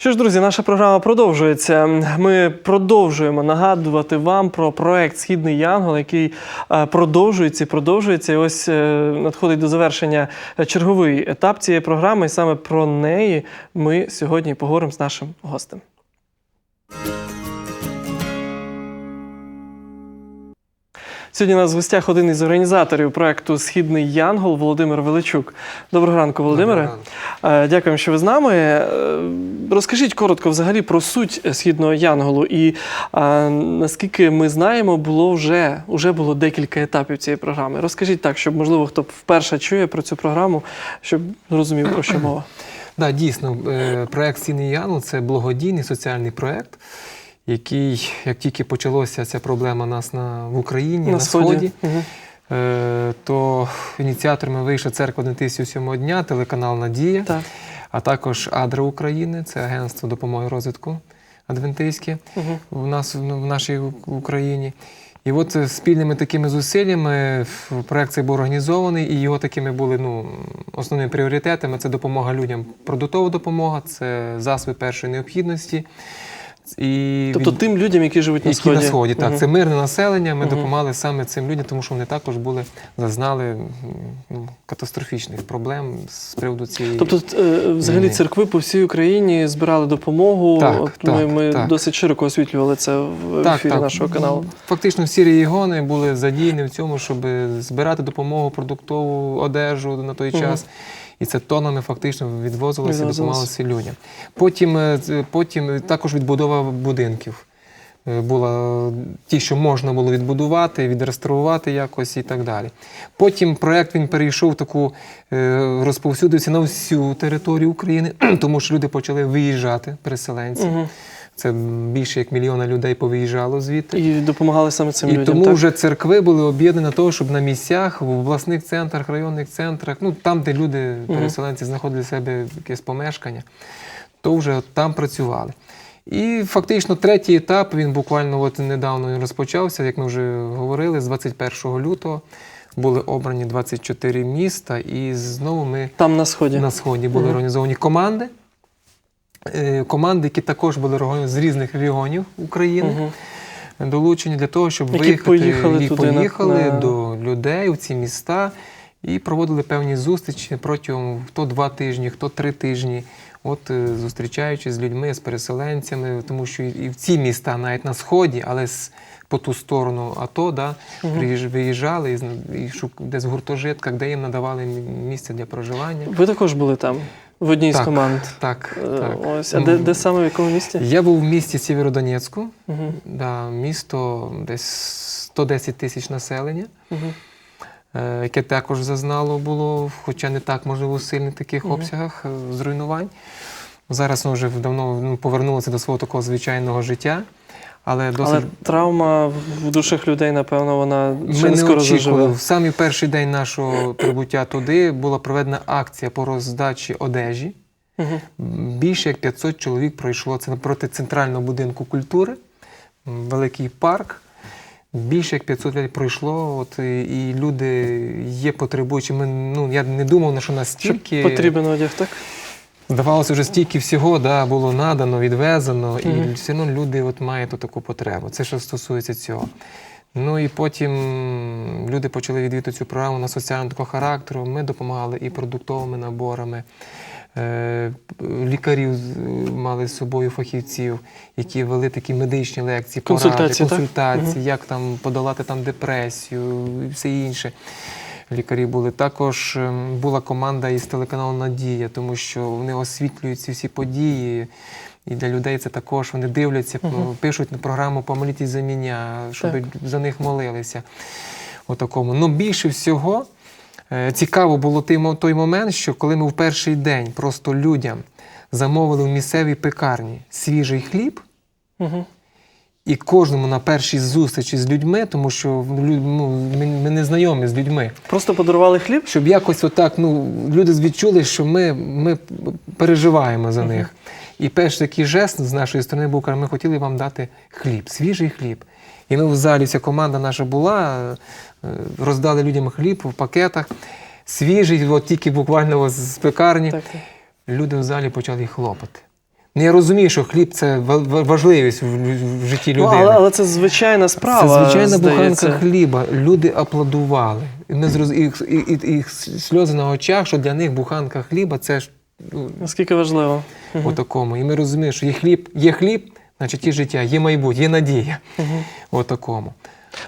Що ж, друзі, наша програма продовжується. Ми продовжуємо нагадувати вам про проект Східний Янгол, який е, продовжується і продовжується. І ось е, надходить до завершення черговий етап цієї програми. І саме про неї ми сьогодні поговоримо з нашим гостем. Сьогодні у нас в гостях один із організаторів проекту Східний Янгол Володимир Величук. Доброго ранку, Володимире. Е, Дякуємо, що ви з нами. Е, Розкажіть коротко взагалі про суть східного Янголу і е, наскільки ми знаємо, було вже, вже було декілька етапів цієї програми. Розкажіть так, щоб можливо хто вперше чує про цю програму, щоб зрозумів про що мова. Да, дійсно, проект Сіний Янгол це благодійний соціальний проект, який, як тільки почалося ця проблема у нас на, в Україні, на, Сході, Мгм. е, то ініціаторами вийшла церква 1007 дня, телеканал Надія, Так. а також Адра України, це агентство допомоги розвитку адвентистське Мгм. в нас в нашій Україні. І от е, спільними такими зусиллями проект цей був організований, і його такими були ну, основними пріоритетами: це допомога людям, продуктова допомога, це засоби першої необхідності. І Тобто від- тим людям, які живуть на які сході. на сході, так, Мгм. це мирне населення. Ми Мгм. допомагали саме цим людям, тому що вони також були зазнали ну, катастрофічних проблем з приводу цієї. Тобто, е, взагалі, Війни. церкви по всій Україні збирали допомогу. Так, От ми так, ми так. досить широко освітлювали це в ефірі нашого каналу. Фактично всі регіони були задіяні в цьому, щоб збирати допомогу, продуктову одежу на той Мгм. час. І це тонами фактично відвозилося допомагалося людям. Потім, е, потім також відбудова будинків. Е, Була ті, що можна було відбудувати, відреставрувати якось і так далі. Потім проект він перейшов таку, е, розповсюдився на всю територію України, тому що люди почали виїжджати, переселенці. Мгм. Це більше як мільйона людей повиїжджало звідти. І допомагали саме цим І людям. тому так? вже церкви були об'єднані на того, щоб на місцях, в обласних центрах, районних центрах, ну там, де люди, переселенці, знаходили себе якесь помешкання, то вже там працювали. І фактично третій етап він буквально от недавно розпочався, як ми вже говорили, з 21 лютого були обрані 24 міста, і знову ми Там на сході. на сході були організовані команди. Е, Команди, які також були з різних регіонів України Мгм. долучені для того, щоб Які виїхати поїхали і поїхали на- до людей у ці міста і проводили певні зустрічі протягом хто два тижні, хто три тижні. От е, зустрічаючись з людьми, з переселенцями, тому що і в ці міста, навіть на сході, але з по ту сторону АТО, да, приїж- виїжджали і, і шук, десь в гуртожитках, де їм надавали місце для проживання. Ви також були там, в одній з команд. Так, Е, так. Ось, а де, де саме в якому місті? Я був в місті Сєвєродонецьку, Мгм. да, місто десь 110 тисяч населення. Е, яке також зазнало було, хоча не так можливо у сильних таких Мгм. обсягах е, зруйнувань. Зараз воно вже давно ну, повернулося до свого такого звичайного життя. Але досить Але травма в душах людей, напевно, вона ще ми не не скоро очікували. В самий перший день нашого прибуття туди була проведена акція по роздачі одежі. Мгм. Більше як 500 чоловік пройшло це напроти центрального будинку культури, м, великий парк. Більше як 500 людей пройшло, от, і, і люди є потребуючі. Ми, ну, я не думав, на що Що настільки. потрібен одяг, так? Здавалося, вже стільки всього да, було надано, відвезено, і все одно люди от мають таку потребу. Це що стосується цього. Ну і потім люди почали відвідати цю програму на соціального такого характеру. Ми допомагали і продуктовими наборами. Е, Лікарів мали з собою фахівців, які вели такі медичні лекції, поради, Консультації, так? консультації, як там подолати там депресію і все інше лікарі були. Також ем, була команда із телеканалу Надія, тому що вони освітлюють ці всі події. І для людей це також вони дивляться, Мгм. пишуть на програму «Помолітесь за мене, щоб Так. за них молилися. Отакому. Ну більше всього е, цікаво було той, той момент, що коли ми в перший день просто людям замовили в місцевій пекарні свіжий хліб, Угу. І кожному на першій зустрічі з людьми, тому що ну, ми, ми не знайомі з людьми. Просто подарували хліб? Щоб якось отак, ну, люди відчули, що ми, ми переживаємо за них. І перший такий жест з нашої сторони був, каже, ми хотіли вам дати хліб, свіжий хліб. І ми в залі, вся команда наша була, е, роздали людям хліб в пакетах, свіжий, от тільки буквально з пекарні. Так. Люди в залі почали хлопати. Ну, я розумію, що хліб це ва- ва- важливість в, в житті Ну, людини. але, але це звичайна справа. Це звичайна здається. буханка хліба. Люди аплодували. І, ми зроз... і, і, і, і сльози на очах, що для них буханка хліба це ж ну, Наскільки важливо. у такому. І ми розуміємо, що є хліб, є хліб, значить є життя, є майбутнє, є надія. У такому.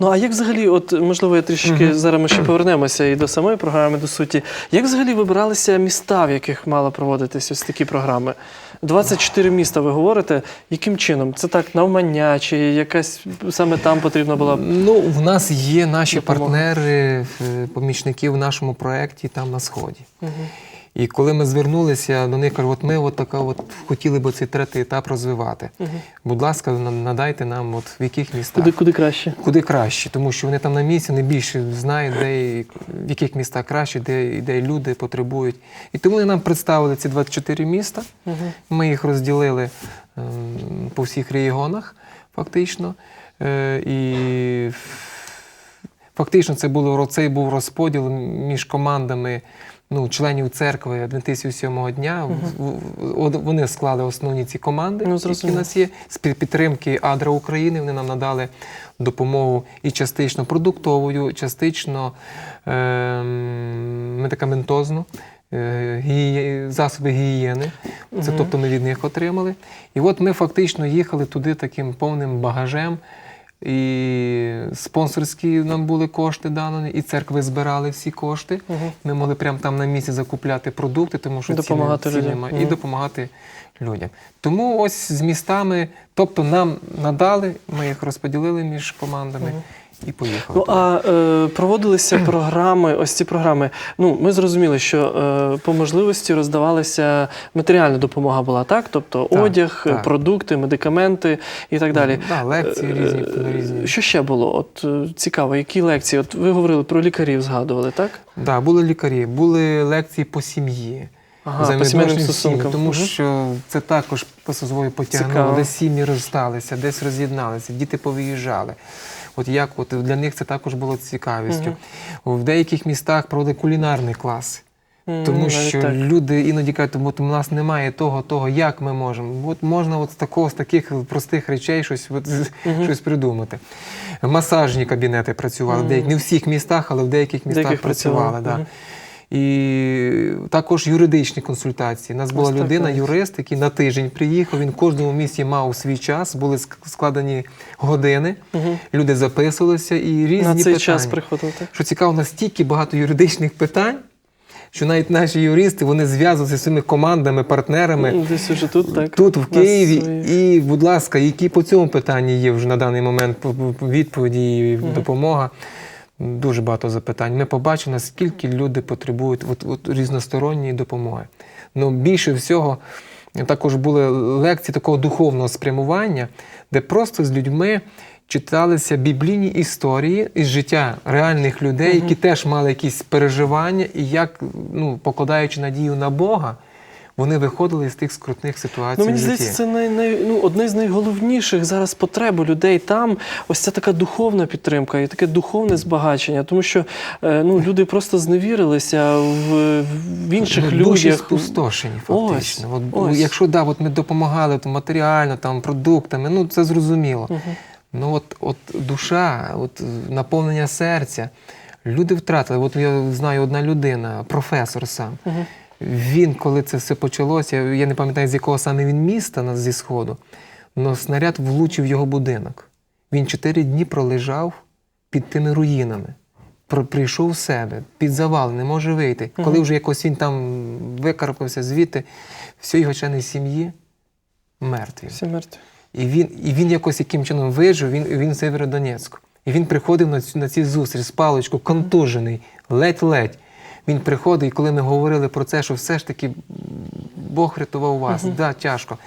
Ну а як взагалі, от можливо, я трішки зараз ми ще повернемося і до самої програми, до суті. Як взагалі вибиралися міста, в яких мали проводитись ось такі програми? 24 міста, ви говорите. Яким чином? Це так навмання, чи якась саме там потрібна була? Ну, в нас є наші Допомога. партнери, е, помічники в нашому проєкті там на Сході. І коли ми звернулися до них, кажуть, от ми от така от хотіли б цей третій етап розвивати. Будь ласка, надайте нам от в яких містах. Куди, куди краще? Куди краще, тому що вони там на місці не більше знають, де і в яких містах краще, де, де люди потребують. І тому вони нам представили ці 24 міста. Ми їх розділили ем, по всіх регіонах, фактично. Е, і фактично це було цей був розподіл між командами. Ну, членів церкви Адвентистів сьомого дня В- в- в- вони склали основні ці команди, Ну, які у нас є з під- підтримки Адра України. Вони нам надали допомогу і частично продуктовою, частично ем, медикаментозну. е, Засоби гігієни, це тобто ми від них отримали. І от ми фактично їхали туди таким повним багажем. І спонсорські нам були кошти дані, і церкви збирали всі кошти. Ми могли прямо там на місці закупляти продукти, тому що Допомагати ціни, ціни і допомагати людям. Тому ось з містами, тобто нам надали, ми їх розподілили між командами і поїхали. Ну а е, проводилися програми, ось ці програми. Ну, ми зрозуміли, що е, по можливості роздавалася матеріальна допомога була, так? Тобто Так, одяг, так. продукти, медикаменти і так далі. Да, лекції різні, Е, різні. Що ще було? От е, цікаво, які лекції? От ви говорили про лікарів, згадували, так? Да, були лікарі, були лекції по сім'ї. Ага, по взаємовідношенню сімейним з сім'єю, стосункам. Тому Мгм. що це також по собою потягнуло, десь сім'ї розсталися, десь роз'єдналися, діти повиїжджали. От як от для них це також було цікавістю. В деяких містах проводили кулінарний клас. М, Тому що так. люди іноді кажуть, от у нас немає того, того, як ми можемо. От можна от з такого, з таких простих речей щось, от, з- щось придумати. Масажні кабінети працювали, в деяких, не в всіх містах, але в деяких містах Деяких працювали. працювали, Да. І також юридичні консультації. У нас була людина, юрист, який на тиждень приїхав. Він в кожному місті мав свій час, були ск- складені години, люди записувалися і різні На цей питання. час приходили. Що цікаво, настільки багато юридичних питань, що навіть наші юристи вони зв'язуються з своїми командами, партнерами Десь уже тут, так. тут, в Києві. свої- І, будь ласка, які по цьому питанні є вже на даний момент по- по- відповіді і допомога. Дуже багато запитань. Ми побачили, наскільки люди потребують от, от різносторонньої допомоги. Ну, більше всього також були лекції такого духовного спрямування, де просто з людьми читалися біблійні історії із життя реальних людей, які теж мали якісь переживання, і як, ну, покладаючи надію на Бога, вони виходили з тих скрутних ситуацій. Ну, мені здається, це най, най, ну, одне з найголовніших зараз потреб людей там. Ось ця така духовна підтримка і таке духовне збагачення, тому що е, ну, люди просто зневірилися в, в інших Ну, Душі людях. спустошені, Ось, фактично. От, ось. Якщо да, от ми допомагали то матеріально, там, продуктами, ну це зрозуміло. Мгм. Ну от, от душа, от наповнення серця. Люди втратили. От я знаю одна людина, професор сам. Мгм. Він, коли це все почалося, я не пам'ятаю, з якого саме він міста на- зі Сходу, але снаряд влучив його будинок. Він чотири дні пролежав під тими руїнами. Прийшов в себе, під завал, не може вийти. Коли вже якось він там викарпався звідти, всі його члени сім'ї мертві. Всі мертві. І він, і він якось яким чином вижив, він, він в Северодонецьку. І він приходив на цю, на ці зустріч з паличкою, контужений, ледь-ледь. Він приходить, і коли ми говорили про це, що все ж таки Бог рятував вас, да, тяжко.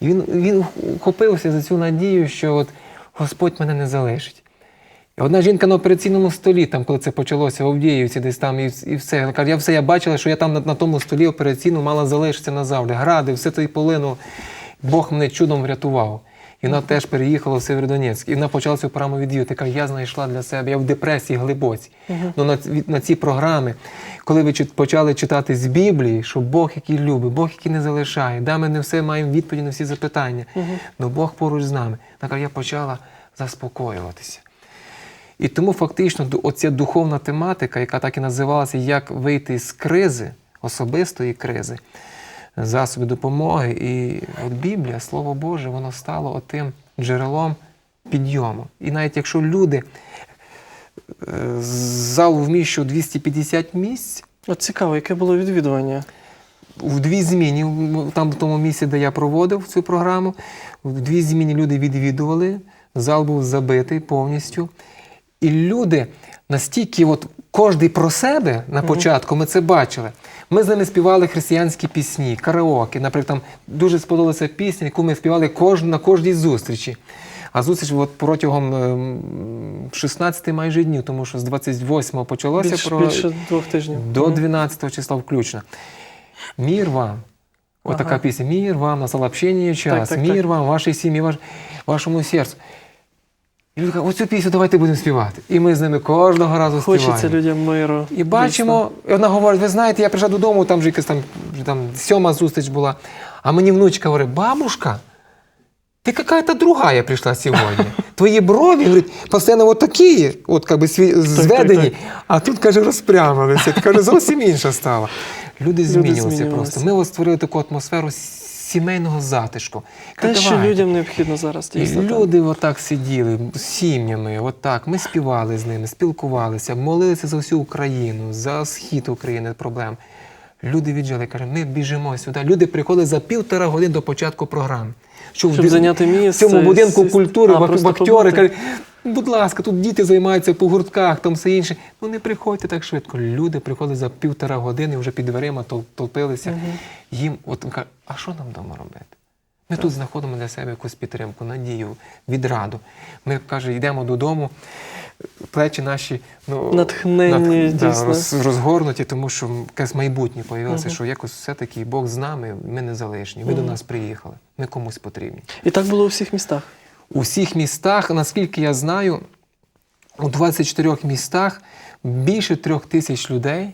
І він, він ухопився за цю надію, що от Господь мене не залишить. І одна жінка на операційному столі, там, коли це почалося в Авдіївці, десь там, і, і все. Вона каже, я все я бачила, що я там на, на тому столі операційно мала залишитися назавжди. Гради, все то і полину. Бог мене чудом врятував. І вона теж переїхала в Северодонецьк. І вона почала цю програму відвідувати. Каже, я знайшла для себе, я в депресії глибоці. Ну, на, на ці програми, коли ви почали читати з Біблії, що Бог, який любить, Бог, який не залишає, да, ми не все маємо відповіді на всі запитання. але Бог поруч з нами. Вона я почала заспокоюватися. І тому фактично оця духовна тематика, яка так і називалася Як вийти з кризи, особистої кризи, засоби допомоги. І от Біблія, Слово Боже, воно стало отим джерелом підйому. І навіть якщо люди е, зал вміщував 250 місць, От цікаво, яке було відвідування. в дві зміни, там в тому місці, де я проводив цю програму, в дві зміни люди відвідували, зал був забитий повністю. І люди настільки, от кожен про себе на початку, ми це бачили. Ми з ними співали християнські пісні, караоке. Наприклад, там дуже сподобалася пісня, яку ми співали кож, на кожній зустрічі. А зустріч от протягом ем, 16 майже днів, тому що з 28-го почалося Більше, про більше двох тижнів. до Мгм. 12 числа включно. Мір вам. Ага. пісня. Мір вам, настал общення час, так, мір так. вам, вашій сім'ї, ваш, вашому серцю. І люди кажуть, оцю пісню давайте будемо співати. І ми з ними кожного разу Хочеться людям миру. І бачимо, і вона говорить, ви знаєте, я прийшла додому, там вже якась там, там сьома зустріч була. А мені внучка говорить, бабушка, ти какая-то другая прийшла сьогодні. Твої брові, говорить, постійно от такі, от как би, зведені, так. а тут, каже, розпрямилися. Каже, зовсім інша стала. Люди змінювалися. просто. Ми от створили таку атмосферу сімейного затишку. Те, що людям необхідно зараз. Дійсно, так. люди отак сиділи з сім'ями, отак. Ми співали з ними, спілкувалися, молилися за всю Україну, за схід України проблем. Люди віджили, каже, ми біжимо сюди. Люди приходили за півтора години до початку в Щоб бі- зайняти в цьому будинку культури, А, в, побути. Каже, будь ласка, тут діти займаються по гуртках, там все інше. Ну не приходьте так швидко. Люди приходили за півтора години, вже під дверима тол- толпилися. Їм, от каже, а що нам вдома робити? Ми тут знаходимо для себе якусь підтримку, надію, відраду. Ми, каже, йдемо додому, плечі наші ну, Натхненні, да, роз- розгорнуті, тому що якесь майбутнє появилося, що якось все-таки Бог з нами, ми не залишні. Ви до нас приїхали, ми комусь потрібні. І так було у всіх містах. У всіх містах, наскільки я знаю, у 24 містах більше трьох тисяч людей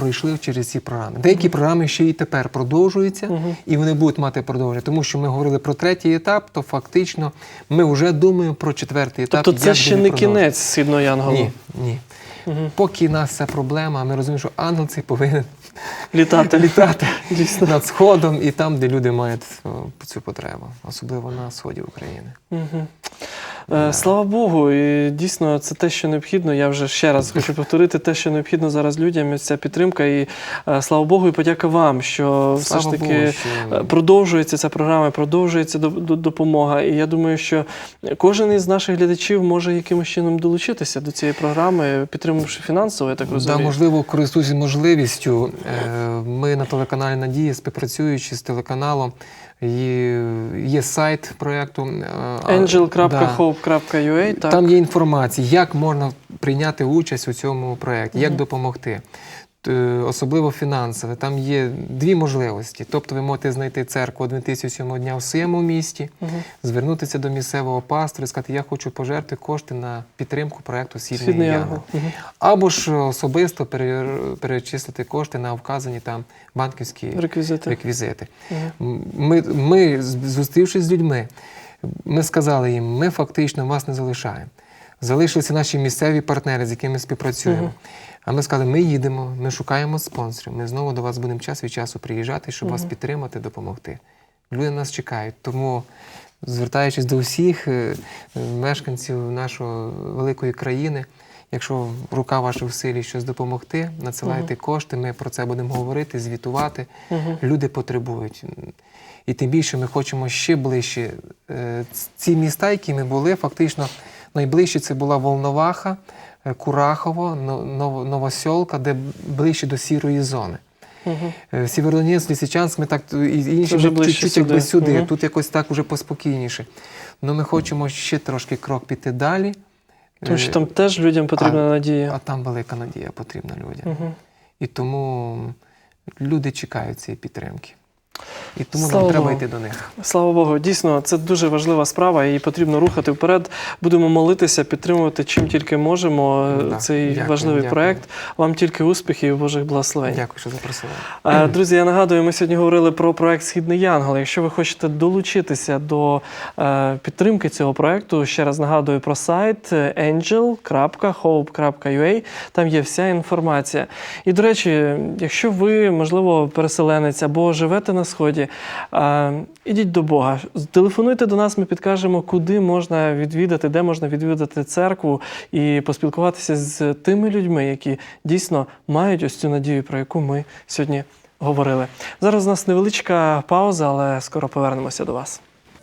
пройшли через ці програми. Деякі програми ще і тепер продовжуються, і вони будуть мати продовження. Тому що ми говорили про третій етап, то фактично ми вже думаємо про четвертий етап. Тобто це ще не кінець східного Янголу. Ні, ні. Поки в нас це проблема, ми розуміємо, що ангел цей повинен Літати. літати Дійсно. над сходом і там, де люди мають цю потребу, особливо на сході України. Мгм. Е, Слава Богу, і дійсно це те, що необхідно. Я вже ще раз хочу повторити те, що необхідно зараз людям. і Ця підтримка. І е, слава Богу, і подяка вам, що все ж таки Богу, що- е, продовжується ця програма, продовжується до- до- допомога. І я думаю, що кожен із наших глядачів може якимось чином долучитися до цієї програми, підтримавши фінансово, я так Да, розумію. можливо, користуючись можливістю, е, ми на телеканалі Надія, співпрацюючи з телеканалом, є, є сайт проєкту е, angel.hope.ua, да. Там є інформація, як можна прийняти участь у цьому проєкті, як допомогти. Т- Особливо фінансове. Там є дві можливості. Тобто ви можете знайти церкву Адвентистів дня в своєму місті, звернутися до місцевого пастора і сказати, я хочу пожертвувати кошти на підтримку проєкту Східний, Янгол». Янгол. Або ж особисто перечислити кошти на вказані там банківські Реквізити. реквізити. М, Ми, ми, зустрівшись з людьми, ми сказали їм, ми фактично вас не залишаємо. Залишилися наші місцеві партнери, з якими співпрацюємо. Мгм. А ми сказали, ми їдемо, ми шукаємо спонсорів. Ми знову до вас будемо час від часу приїжджати, щоб вас підтримати, допомогти. Люди нас чекають. Тому, звертаючись до всіх е, мешканців нашої великої країни, якщо рука ваша в силі щось допомогти, надсилайте кошти, ми про це будемо говорити, звітувати. Мгм. Люди потребують. І тим більше ми хочемо ще ближче. Е, Ці міста, які ми були, фактично найближче це була Волноваха, Курахово, Но- Ново- Новосьолка, де ближче до сірої зони. Е, Сєвєродонецьк, Лисичанськ, ми так і інші чуть-чуть сюди. якби сюди. Мгм. Тут якось так уже поспокійніше. Ну ми хочемо ще трошки крок піти далі. Тому що Е, там теж людям потрібна надія. а там велика надія потрібна людям. Мгм. І тому люди чекають цієї підтримки. І тому Слава нам треба Богу. йти до них. Слава Богу, дійсно, це дуже важлива справа, і потрібно рухати вперед. Будемо молитися, підтримувати чим тільки можемо е, Да, цей дякую, важливий дякую. проект. Вам тільки успіхів і Божих благословень. Дякую, що запросили. Е, Друзі, я нагадую, ми сьогодні говорили про проект Східний Янгол. Якщо ви хочете долучитися до е, підтримки цього проекту, ще раз нагадую про сайт angel.hope.ua. Там є вся інформація. І до речі, якщо ви, можливо, переселенець або живете на сході, ідіть до Бога. Телефонуйте до нас, ми підкажемо, куди можна відвідати, де можна відвідати церкву і поспілкуватися з тими людьми, які дійсно мають ось цю надію, про яку ми сьогодні говорили. Зараз у нас невеличка пауза, але скоро повернемося до вас.